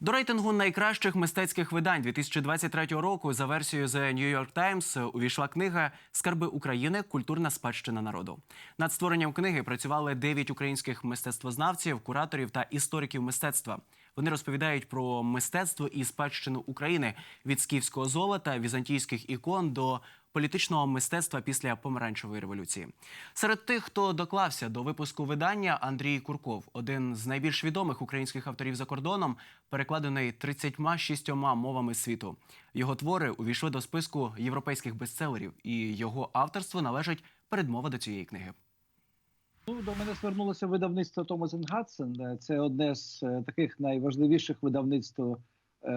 До рейтингу найкращих мистецьких видань 2023 року за версією The New York Times увійшла книга Скарби України. Культурна спадщина народу. Над створенням книги працювали дев'ять українських мистецтвознавців, кураторів та істориків мистецтва. Вони розповідають про мистецтво і спадщину України від скіфського золота, візантійських ікон до політичного мистецтва після помаранчевої революції. Серед тих, хто доклався до випуску видання, Андрій Курков, один з найбільш відомих українських авторів за кордоном, перекладений 36 мовами світу. Його твори увійшли до списку європейських бестселерів, і його авторству належить передмова до цієї книги. Ну, до мене звернулося видавництво Томас Гадсен. Е, Це одне з е, таких найважливіших видавництв е,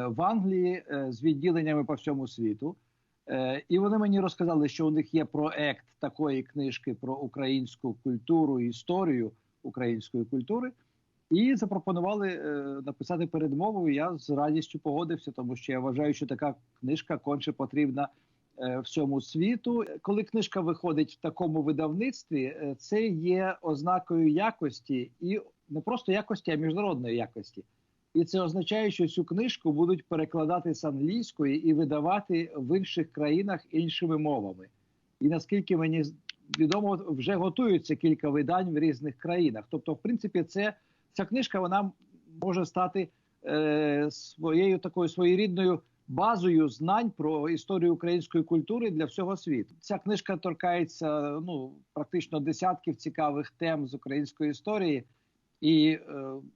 в Англії з відділеннями по всьому світу. І вони мені розказали, що у них є проект такої книжки про українську культуру історію української культури, і запропонували написати передмову. Я з радістю погодився, тому що я вважаю, що така книжка конче потрібна всьому світу. Коли книжка виходить в такому видавництві, е, це є ознакою якості і не просто якості, а міжнародної якості. І це означає, що цю книжку будуть перекладати з англійської і видавати в інших країнах іншими мовами. І наскільки мені відомо, вже готуються кілька видань в різних країнах. Тобто, в принципі, це ця книжка вона може стати е, своєю такою своєрідною базою знань про історію української культури для всього світу. Ця книжка торкається ну практично десятків цікавих тем з української історії. І е,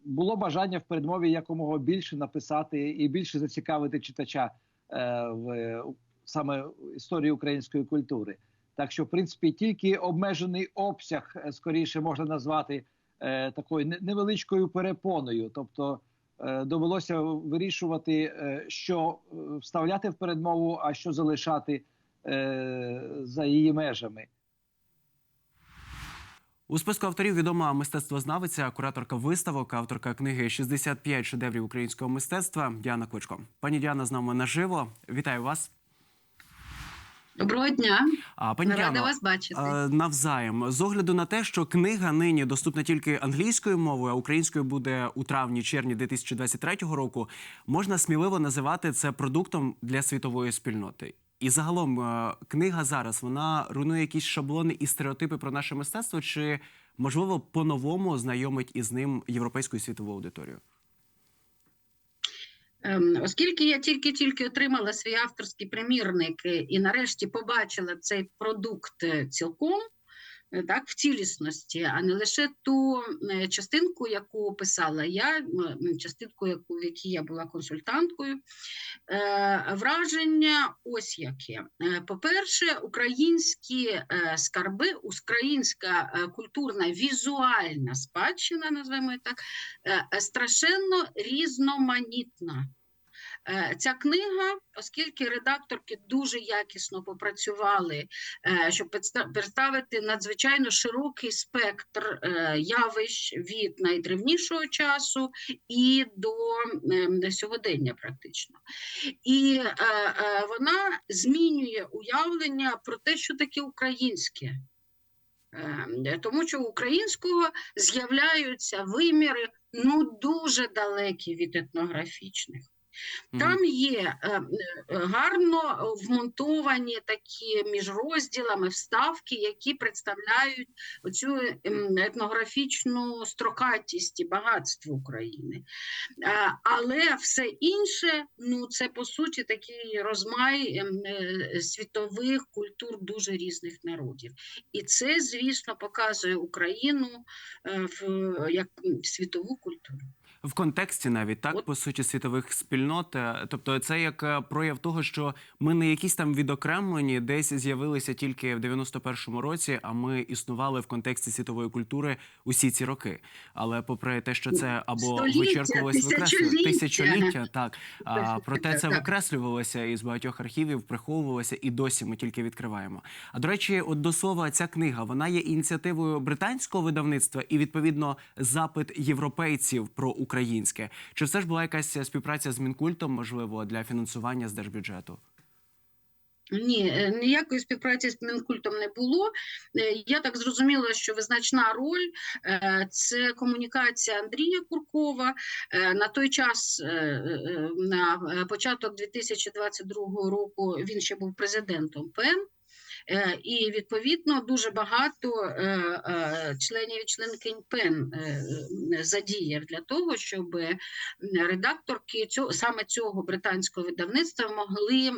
було бажання в передмові якомога більше написати і більше зацікавити читача е, в саме історії української культури. Так що, в принципі, тільки обмежений обсяг е, скоріше можна назвати е, такою невеличкою перепоною. Тобто довелося вирішувати, е, що е, вставляти в передмову, а що залишати е, за її межами. У списку авторів відома мистецтвознавиця, кураторка виставок, авторка книги «65 шедеврів українського мистецтва Діана Кличко. Пані Діана з нами наживо. Вітаю вас. Доброго дня, А пані рада вас бачити. навзаєм з огляду на те, що книга нині доступна тільки англійською мовою, а українською буде у травні-червні 2023 року. Можна сміливо називати це продуктом для світової спільноти. І загалом е, книга зараз вона руйнує якісь шаблони і стереотипи про наше мистецтво, чи можливо по-новому знайомить із ним європейську і світову аудиторію? Ем, Оскільки я тільки-тільки отримала свій авторський примірник і нарешті побачила цей продукт е, цілком. Е, Так, в цілісності, а не лише ту е, частинку, яку писала я, частинку, яку в якій я була консультанткою. Е, враження ось яке. По-перше, українські скарби, українська культурна візуальна спадщина, називаємо так, страшенно різноманітна. Е, Ця книга, оскільки редакторки дуже якісно попрацювали, е, щоб представити надзвичайно широкий спектр е, явищ від найдревнішого часу і до ем, сьогодення, практично. І вона змінює уявлення про те, що таке українське. Е, Тому що українського з'являються виміри ну дуже далекі від етнографічних. Там є е, е, гарно вмонтовані такі між розділами вставки, які представляють оцю ем, етнографічну строкатість і багатство України. Е, Але все інше, ну це по суті такий розмай ем, світових культур дуже різних народів. І це, звісно, показує Україну як світову культуру. В контексті навіть так От. по суті світових спільнот. Е, Тобто, це як е, прояв того, що ми не якісь там відокремлені, десь з'явилися тільки в 91-му році, а ми існували в контексті світової культури усі ці роки. Але попри те, що це або вичерпувалось викреслювалося тисячоліття. так а проте це викреслювалося із багатьох архівів, приховувалося, і досі ми тільки відкриваємо. А до речі, от до слова, ця книга вона є ініціативою британського видавництва і відповідно запит європейців про українське. Чи все ж була якась співпраця з мінкультом, можливо, для фінансування з держбюджету? Ні, е, ніякої співпраці з Мінкультом не було. Е, Я так зрозуміла, що визначна роль е, це комунікація Андрія Куркова. На той час, на початок 2022 року, він ще був президентом ПЕН. Е, І відповідно дуже багато е, е, членів і членкинь ПЕН задіяв для того, щоб редакторки цього саме цього британського видавництва могли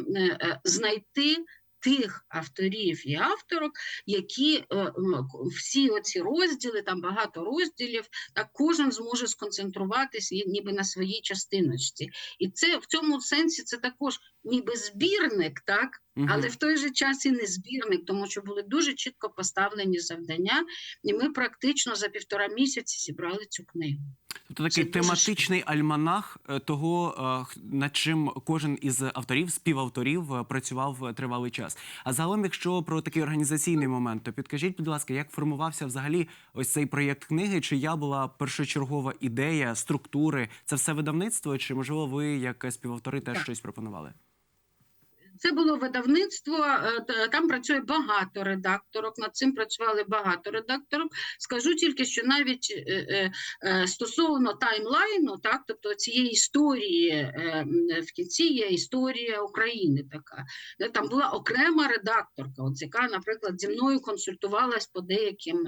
знайти. Тих авторів і авторок, які всі оці розділи, там багато розділів, так кожен зможе сконцентруватися ніби на своїй частиночці. І це в цьому сенсі це також ніби збірник, так Мгм. але в той же час і не збірник, тому що були дуже чітко поставлені завдання, і ми практично за півтора місяці зібрали цю книгу. Тобто такий Це дуже тематичний альманах е, того, е, над чим кожен із авторів, співавторів е, працював тривалий час. А загалом, якщо про такий організаційний момент, то підкажіть, будь ласка, як формувався взагалі ось цей проєкт книги? Чия була першочергова ідея, структури? Це все видавництво? Чи можливо ви як співавтори теж Так. щось пропонували? Це було видавництво. е, Там працює багато редакторок. Над цим працювали багато редакторок. Скажу тільки, що навіть е, е, стосовно таймлайну, так, тобто цієї історії в кінці є історія України. Така там була окрема редакторка, от яка, наприклад, зі мною консультувалась по деяким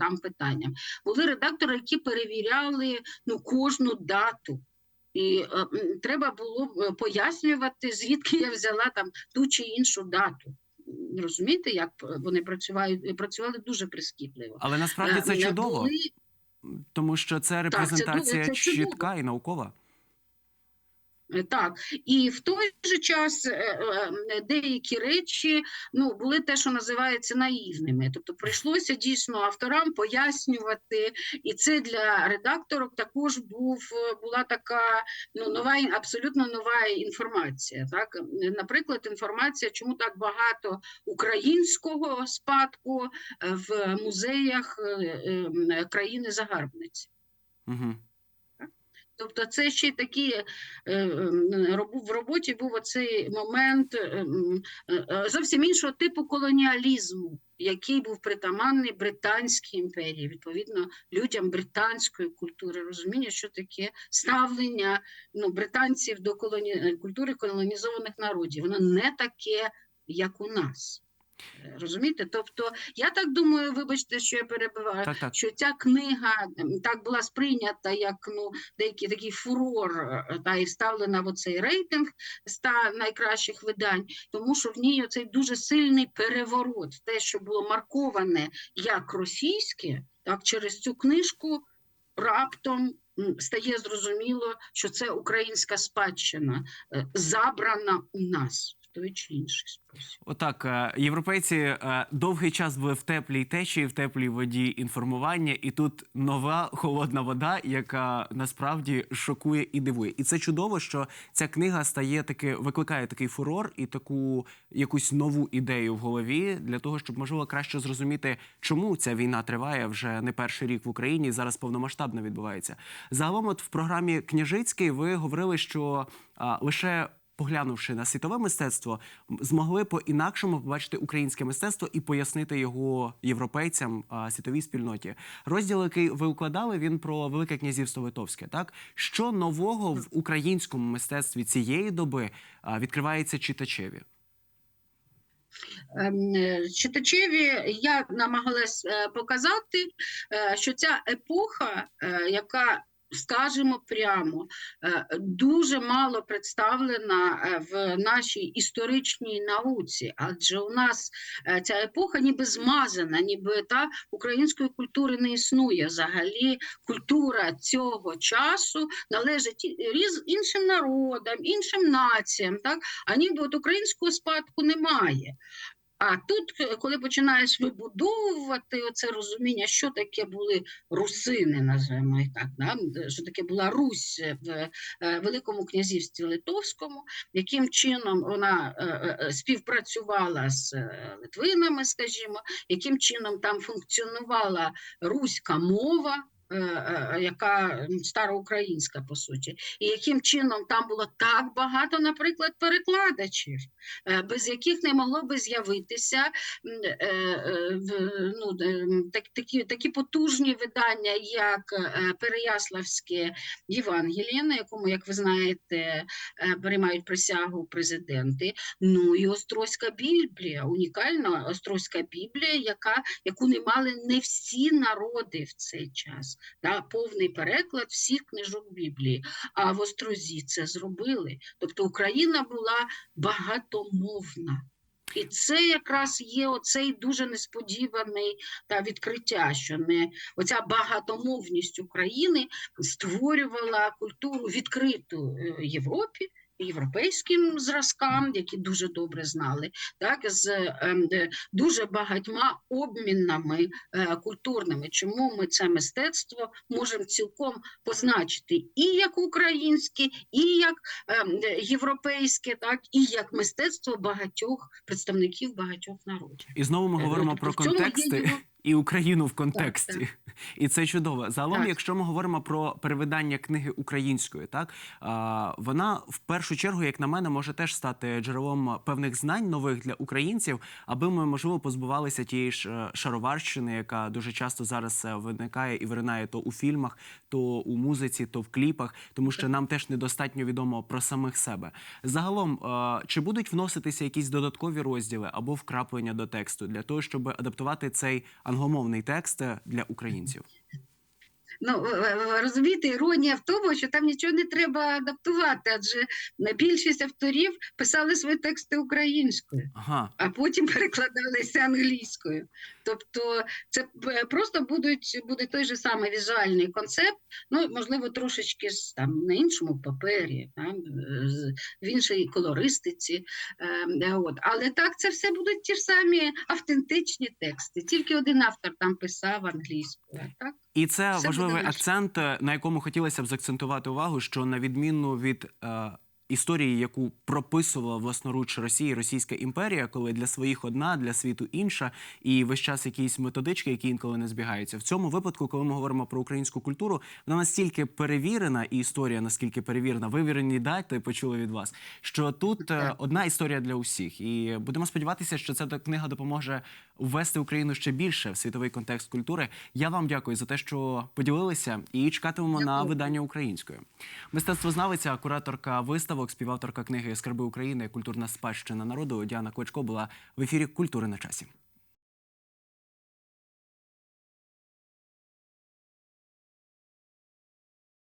там питанням. Були редактори, які перевіряли ну кожну дату. І е, треба було е, пояснювати, звідки я взяла там ту чи іншу дату. Розумієте, як вони працювали, працювали дуже прискіпливо. Але насправді це Е, чудово, були- тому що це це репрезентація це чудово. чітка і наукова. Е, Так, і в той же час е, е, деякі речі ну, були те, що називається наївними. Тобто прийшлося дійсно авторам пояснювати, і це для редакторок також був, була така ну, нова, абсолютно нова інформація. Так? Наприклад, інформація, чому так багато українського спадку в музеях країни-загарбниці. Угу. Тобто, це ще такі е, робу- в роботі був оцей момент е, е, зовсім іншого типу колоніалізму, який був притаманний Британській імперії, відповідно, людям британської культури, розуміння, що таке ставлення ну, британців до колоні... е, культури колонізованих народів. Воно не таке, як у нас. Е, Розумієте? Тобто, я так думаю, вибачте, що я перебиваю, Так, так. що ця книга так була сприйнята як ну деякий такий фурор, е, та і вставлена в оцей рейтинг 100 найкращих видань, тому що в ній оцей дуже сильний переворот, те, що було марковане як російське, так через цю книжку раптом стає зрозуміло, що це українська спадщина, е, забрана у нас той чи інший спосіб. Отак, е, європейці е, довгий час були в теплій течії, в теплій воді інформування, і тут нова холодна вода, яка насправді шокує і дивує. І це чудово, що ця книга стає таки, викликає такий фурор і таку якусь нову ідею в голові для того, щоб можливо краще зрозуміти, чому ця війна триває вже не перший рік в Україні, зараз повномасштабно відбувається. Загалом, от в програмі Княжицький ви говорили, що а, лише поглянувши на світове мистецтво, змогли по-інакшому побачити українське мистецтво і пояснити його європейцям, світовій спільноті. Розділ, який ви укладали, він про Велике князівство Литовське. Так що нового в українському мистецтві цієї доби відкривається читачеві? Ем, е, Читачеві я намагалась е, показати, е, що ця епоха, яка Скажемо прямо, е, дуже мало представлена е, в нашій історичній науці, адже у нас е, ця епоха ніби змазана, ніби та української культури не існує. Взагалі, культура цього часу належить різ- іншим народам, іншим націям, так а ніби от українського спадку немає. А тут, е, коли починаєш вибудовувати оце розуміння, що таке були русини, називаємо їх так, да? що таке була Русь в е, Великому князівстві Литовському, яким чином вона е, е, е, співпрацювала з е, Литвинами, скажімо, яким чином там функціонувала руська мова. Е, е, яка староукраїнська по суті, і яким чином там було так багато, наприклад, перекладачів, е, без яких не могло би з'явитися ну, так, такі, такі потужні видання, як Переяславське Євангеліє, на якому, як ви знаєте, приймають присягу президенти. Ну і Острозька Біблія, унікальна Острозька Біблія, яка, яку не мали не всі народи в цей час. Да, повний переклад всіх книжок Біблії. А в Острозі це зробили. Тобто Україна була багатомовна. І це якраз є оцей дуже несподіваний та відкриття, що не оця багатомовність України створювала культуру відкриту е, Європі. Європейським зразкам, які дуже добре знали, так з ем, дуже багатьма обмінами е, культурними. Чому ми це мистецтво можемо цілком позначити і як українське, і як ем, європейське, так і як мистецтво багатьох представників багатьох народів. І знову ми Е, говоримо тобто про контексти і Україну в контексті. І це чудово. Загалом, Так. якщо ми говоримо про перевидання книги українською, так а, вона в першу чергу, як на мене, може теж стати джерелом певних знань нових для українців, аби ми можливо позбувалися тієї ж шароварщини, яка дуже часто зараз е, виникає і виринає то у фільмах, то у музиці, то в кліпах, тому що нам теж недостатньо відомо про самих себе. Загалом, е, чи будуть вноситися якісь додаткові розділи або вкраплення до тексту для того, щоб адаптувати цей англомовний текст е, для українців? Ну, ви- ви- ви розумієте, іронія в тому, що там нічого не треба адаптувати, адже більшість авторів писали свої тексти українською, Ага. а потім перекладалися англійською. Тобто, це е, просто будуть, буде той же самий візуальний концепт, ну, можливо, трошечки там, на іншому папері, там, е, в іншій колористиці. Е, е, от. Але так, це все будуть ті ж самі автентичні тексти. Тільки один автор там писав англійською. Так? І це Все важливий акцент, е, на якому хотілося б заакцентувати увагу, що на відміну від е, історії, яку прописувала власноруч Росія, Російська імперія, коли для своїх одна, для світу інша, і весь час якісь методички, які інколи не збігаються. В цьому випадку, коли ми говоримо про українську культуру, вона настільки перевірена, і історія наскільки перевірена, вивірені дати почули від вас, що тут е, одна історія для усіх. І будемо сподіватися, що ця книга допоможе ввести Україну ще більше в світовий контекст культури. Я вам дякую за те, що поділилися, і чекатимемо на Дякую. видання українською. Мистецтвознавиця, кураторка виставок, співавторка книги Скарби України, культурна спадщина народу Діана Кочко була в ефірі Культури на часі.